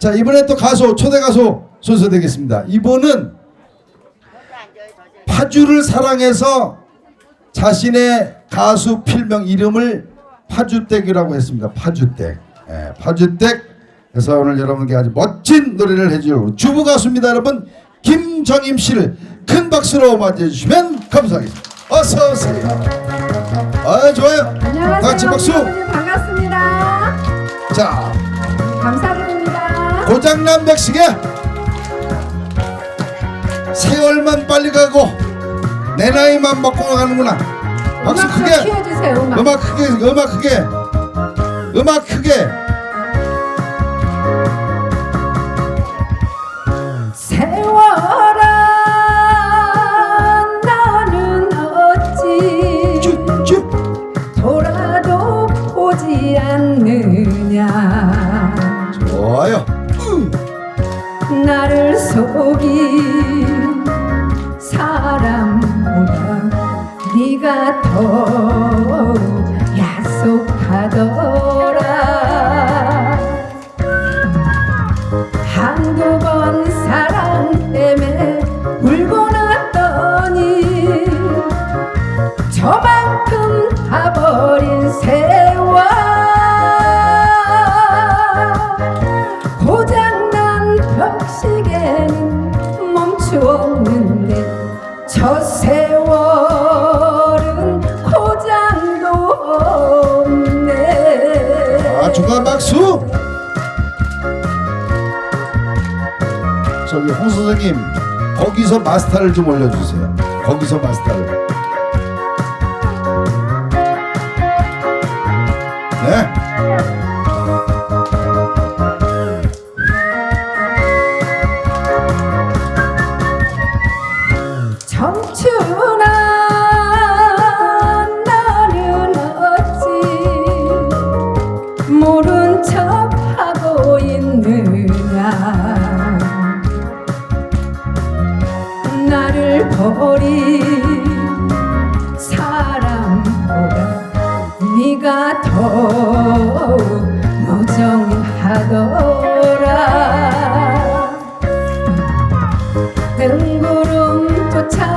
자 이번에 또 가수 초대 가수 순서 되겠습니다. 이분은 파주를 사랑해서 자신의 가수 필명 이름을 파주댁이라고 했습니다. 파주댁. 예, 파주댁. 그래서 오늘 여러분께 아주 멋진 노래를 해줄 주부 가수입니다, 여러분. 김정임 씨를 큰 박수로 맞이해 주시면 감사하겠습니다. 어서 오세요. 아 좋아요. 안녕하세요. 다 같이 박수. 반갑습니다. 자 감사드립니다. 고장난 백식에 세월만 빨리 가고 내 나이만 먹고 가는구나. 박수 음악 크게. 키워주세요. 음악. 음악 크게 음악 크게 음악 크게 세월 선생님 거기서 마스터를 좀 올려주세요. 거기서 마스터를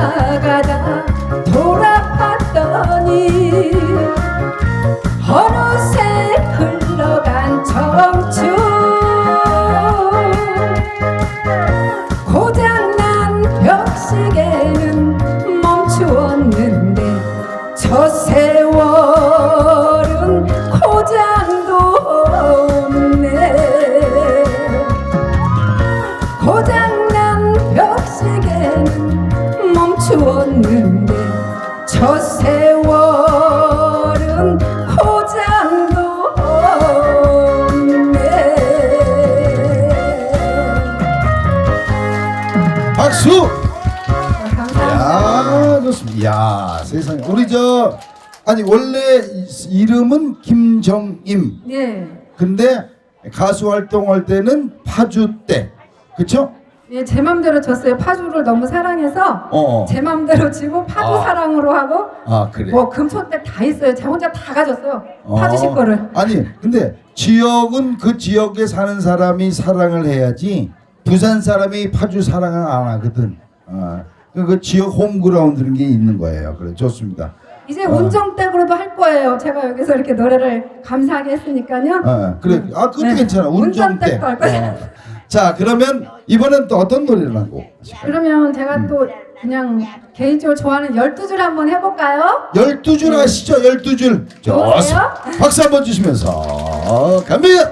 ಸಾಗರ 예. 근데 가수 활동할 때는 파주 때 그쵸? 예, 제 맘대로 졌어요. 파주를 너무 사랑해서 어. 제 맘대로 지고 파주 아. 사랑으로 하고 아 그래. 뭐 금손댁 다 있어요. 제 혼자 다 가졌어요. 어. 파주시 거를. 아니 근데 지역은 그 지역에 사는 사람이 사랑을 해야지 부산 사람이 파주 사랑을 안 하거든. 아, 그, 그 지역 홈그라운드는 게 있는 거예요. 그래 좋습니다. 이제 어. 운정댁으로도 할 거예요. 제가 여기서 이렇게 노래를 감사하게 했으니까요. 아, 그래. 아 그것도 네. 괜찮아. 운전 때. 운전대도 할 거예요. 어. 자 그러면 이번엔 또 어떤 노래를 하고? 그러면 제가 음. 또 그냥 개인적으로 좋아하는 12줄 한번 해볼까요? 열두 줄 아시죠? 열두 줄. 네. 좋으세요? 박수 한번 주시면서 갑니다.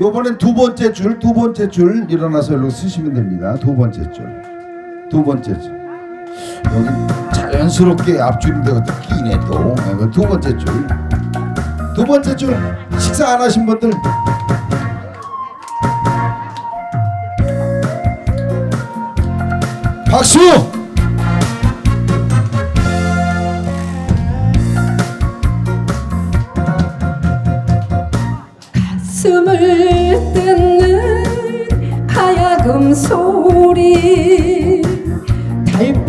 요번엔 두 번째 줄, 두 번째 줄 일어나서 이렇게 쓰시면 됩니다. 두 번째 줄, 두 번째 줄. 여기 자연스럽게 앞줄인데 끼네 또. 네, 그두 번째 줄, 두 번째 줄 식사 안 하신 분들 박수!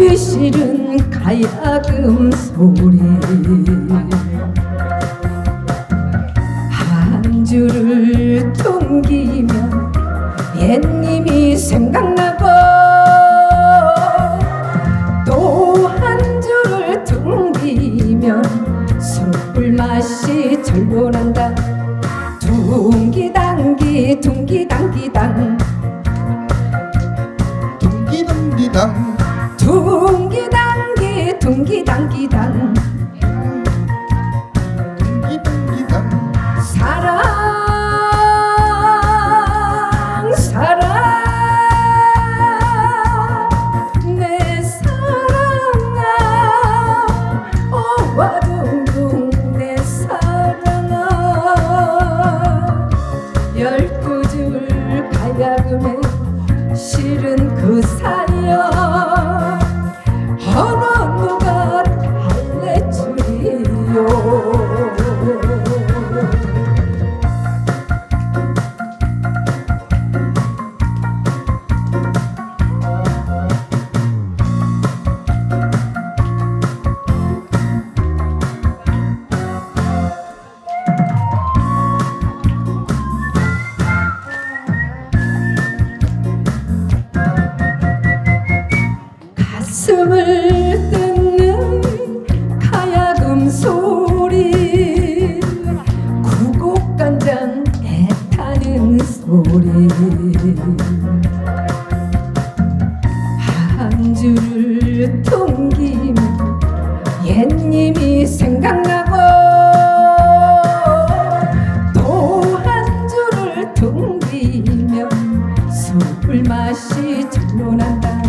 빛 햇빛 실은 가야금 소리 술 맛이 절로 난다.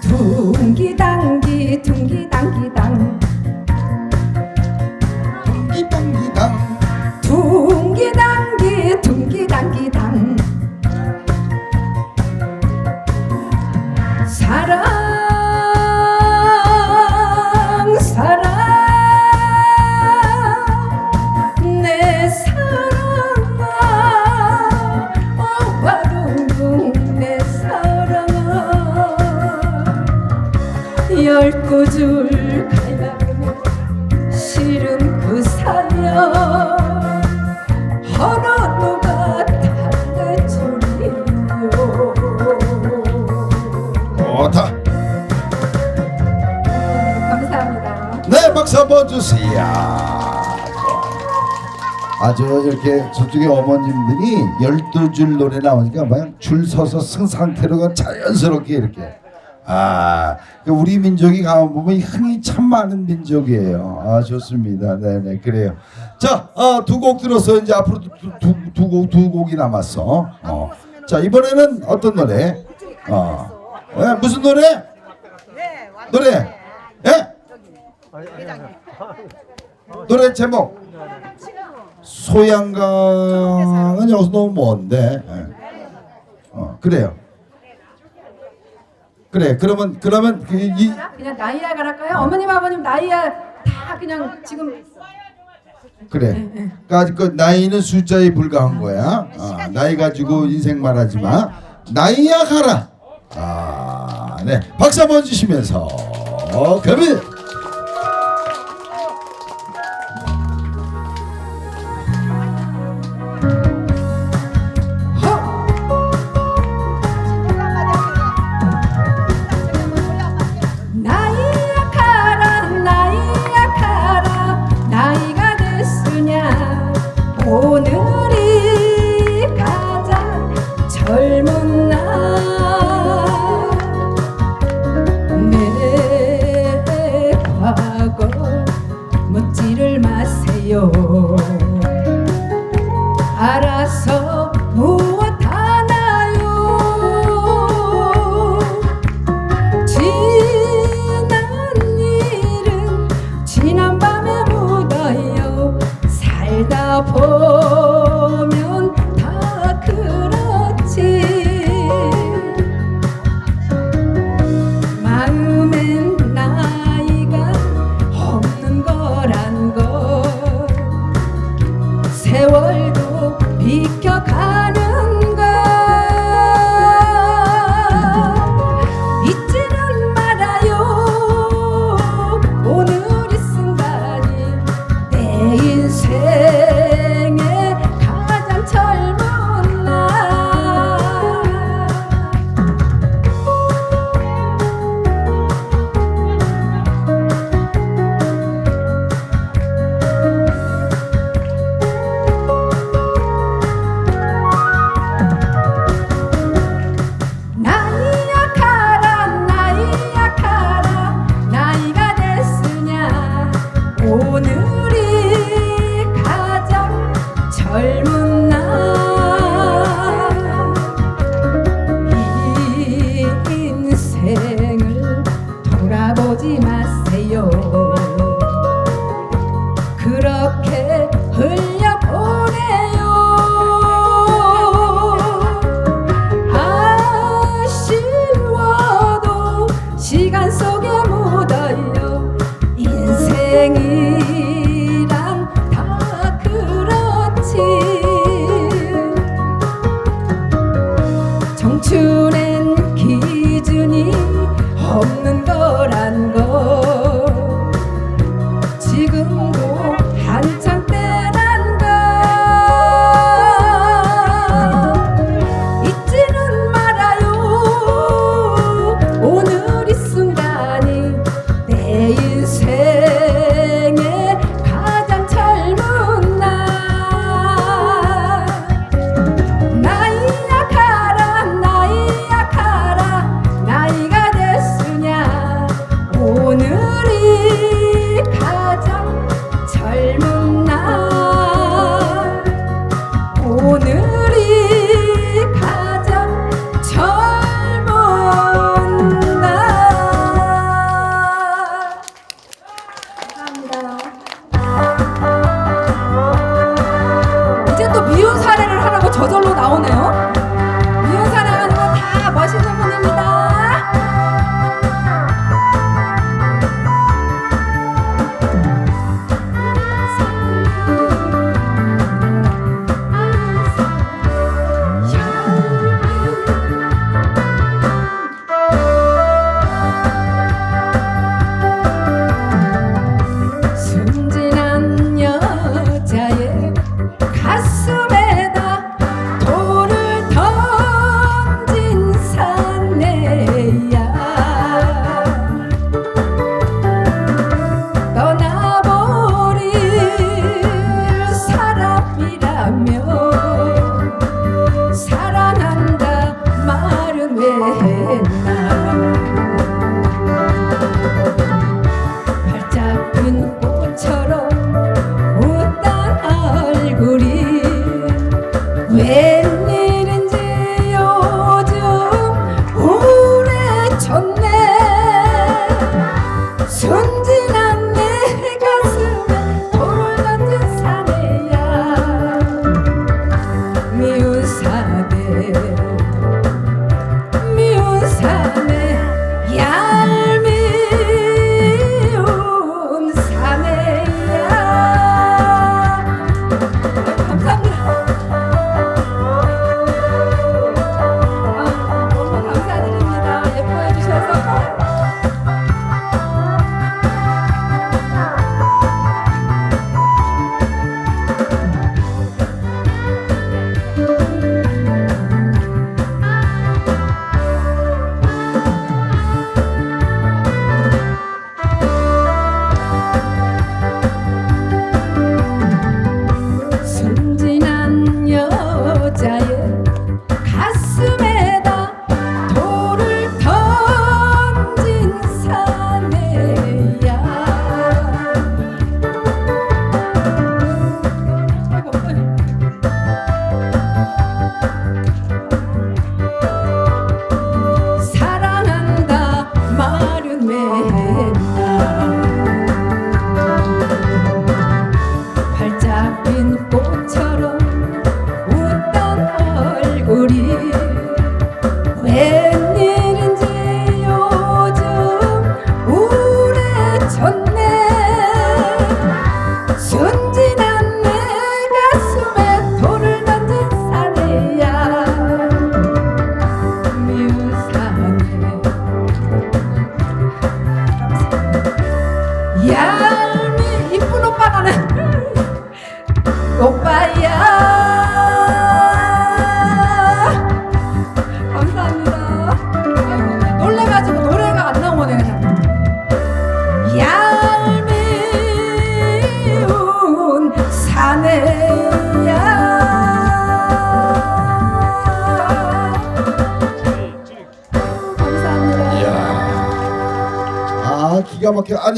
둥기당기 둥기당기당. 둥기둥기당. 둥기당기 둥기당기당 줄그 사연 달래주리요 좋다. 감사합니다. 네 박수 한번 주세요. 아주 이렇게 저쪽에 어머님들이 열두 줄 노래 나오니까 그냥 줄 서서 승 상태로 자연스럽게 이렇게 아 우리 민족이 가만 보면 흥이 참 많은 민족이에요. 아 좋습니다. 네네 그래요. 자두 곡 들어서 이제 앞으로 두곡두 두 곡이 남았어. 어. 자 이번에는 어떤 노래? 어. 예, 무슨 노래? 노래. 예? 노래 제목? 소양강은 여기서 너무 먼데. 예. 어 그래요 그래 그러면 그러면 그 이, 그냥 나이야가 할까요? 어머님 아버님 나이야 다 그냥 지금 그래. 그러니까 그 나이는 숫자에 불과한 거야. 어, 나이 가지고 인생 말하지 마. 나이야 가라. 아 네. 박수 한번 주시면서. 어, 그 거란 거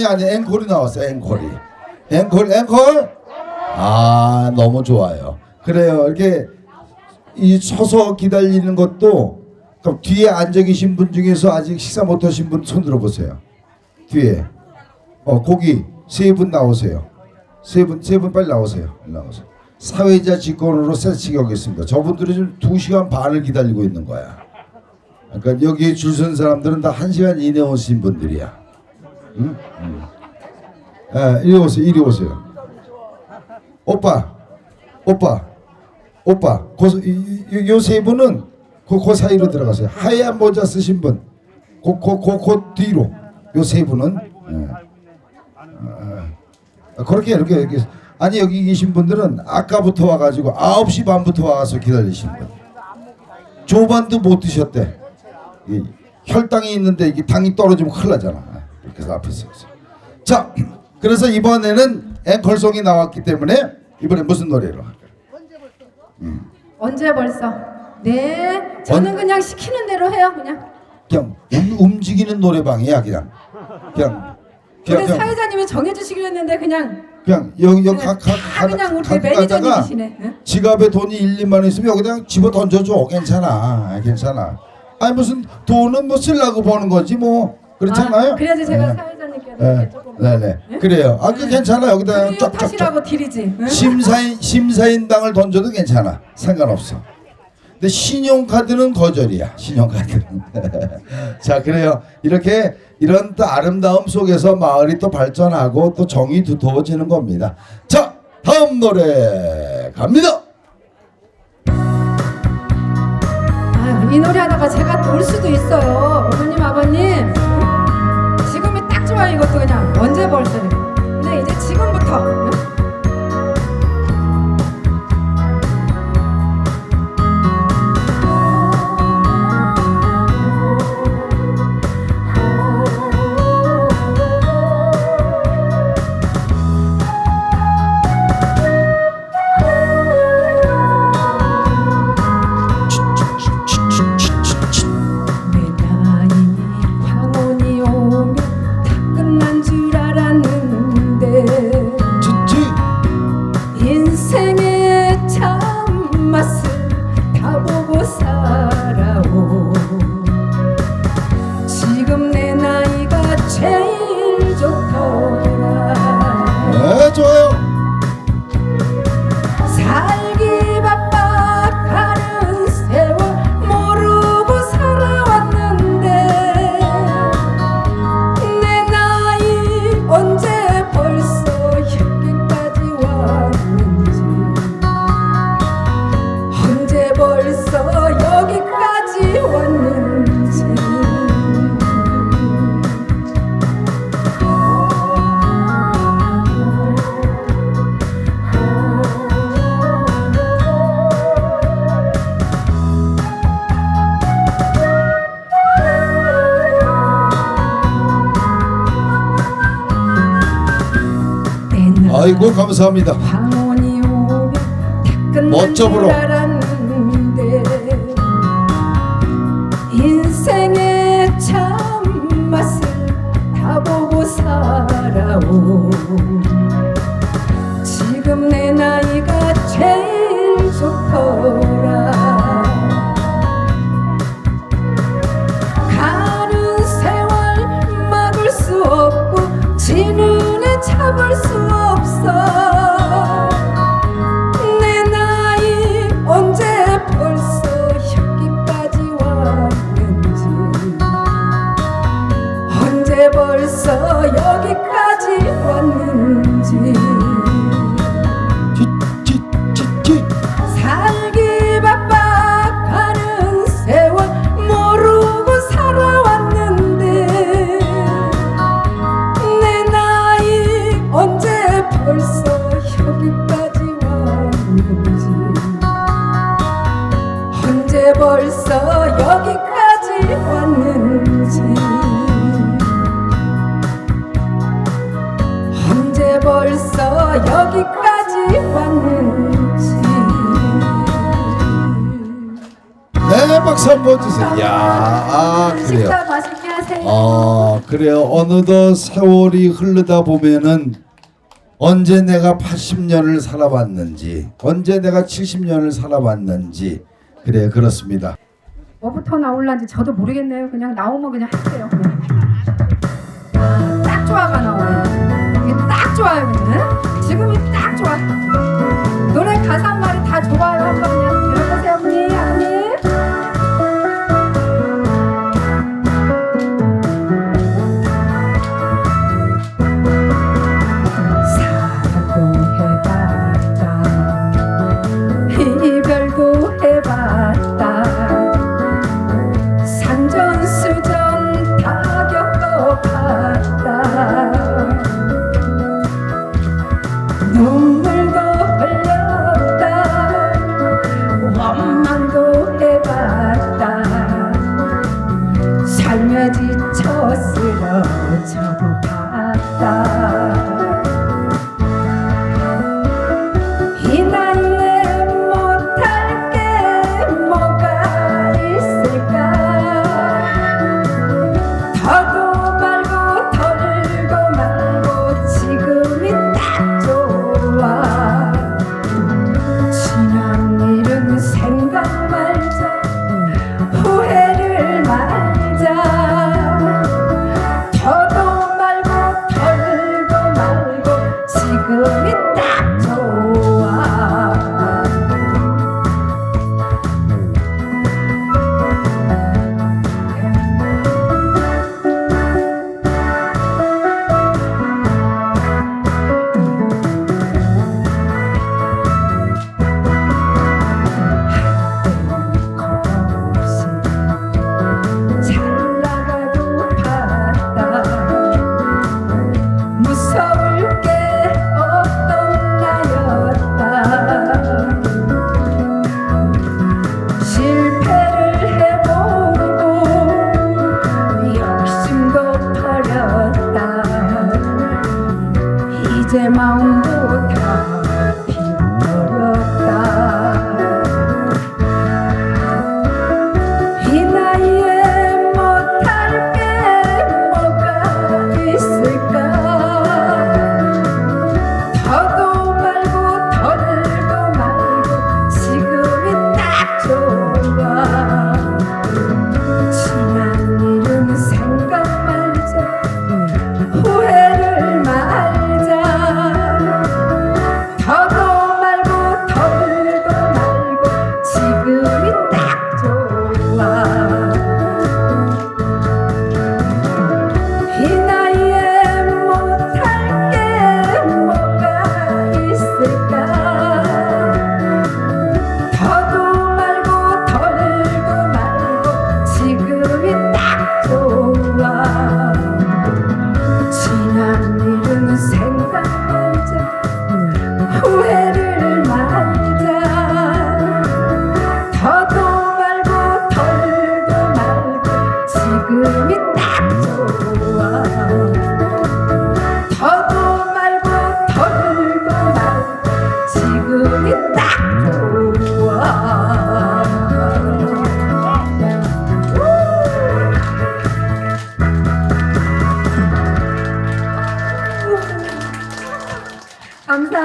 아니 아니 앵콜이 나왔어 앵콜이. 앵콜 앵콜. 아 너무 좋아요. 그래요. 이렇게 이 서서 기다리는 것도 그럼 뒤에 앉아 계신 분 중에서 아직 식사 못 하신 분 손 들어보세요. 뒤에 어 거기 세 분 나오세요. 세 분 세 분 빨리 나오세요. 나오세요. 사회자 직권으로 세치기 하겠습니다. 저분들이 지금 두 시간 반을 기다리고 있는 거야. 그러니까 여기 줄 선 사람들은 다한 시간 이내 오신 분들이야. 응? 응. 예, 이리 오세요. 이리 오세요. 오빠, 오빠, 오빠. 요세 분은 그, 그 사이로 들어가세요. 하얀 모자 쓰신 분, 그, 그, 그, 그 뒤로. 요 세 분은. 예. 아, 그렇게 이렇게 이렇게 아니 여기 계신 분들은 아까부터 와가지고 9시 반부터 와서 기다리신 분. 조반도 못 드셨대. 이 혈당이 있는데 이게 당이 떨어지면 큰일 나잖아. 해서 앞에 서 있어. 자, 그래서 이번에는 앵콜송이 나왔기 때문에 이번에 무슨 노래로 할까요? 언제 벌써? 네, 저는 언- 그냥 시키는 대로 해요, 그냥. 그냥 움, 움직이는 노래방이야 그냥. 그냥 그냥 그냥, 사회자님이 정해주시기로 했는데 그냥 그냥 여기 여기 다 가, 그냥 우리 가, 가다가 매니저님이시네. 응? 지갑에 돈이 1, 2만 원 있으면 여기다 그냥 집어 던져줘 괜찮아 괜찮아 아니 무슨 돈은 뭐 쓰려고 버는 거지 뭐 그렇잖아요. 아, 그래야지 제가 네. 사회자님께 네, 조금 네네. 네? 그래요. 아 그 괜찮아 여기다 쫙쫙쫙. 탓이라고 드리지. 응? 심사인 심사인당을 던져도 괜찮아. 상관없어. 근데 신용카드는 거절이야. 신용카드는. 자 그래요. 이렇게 이런 또 아름다움 속에서 마을이 또 발전하고 또 정이 두터워지는 겁니다. 자 다음 노래 갑니다. 아유, 이 노래 하다가 제가 또울 수도 있어요. 어머님, 아버님. 이것도 그냥. 언제 벌써. 근데 이제 지금부터. 아이고 감사합니다 멋져 불어. 그래요. 어느덧 세월이 흐르다 보면은 언제 내가 80년을 살아봤는지 언제 내가 70년을 살아봤는지. 그래 그렇습니다. 뭐부터 나올란지 저도 모르겠네요. 그냥 나오면 그냥 할게요. 그냥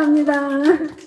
감사합니다.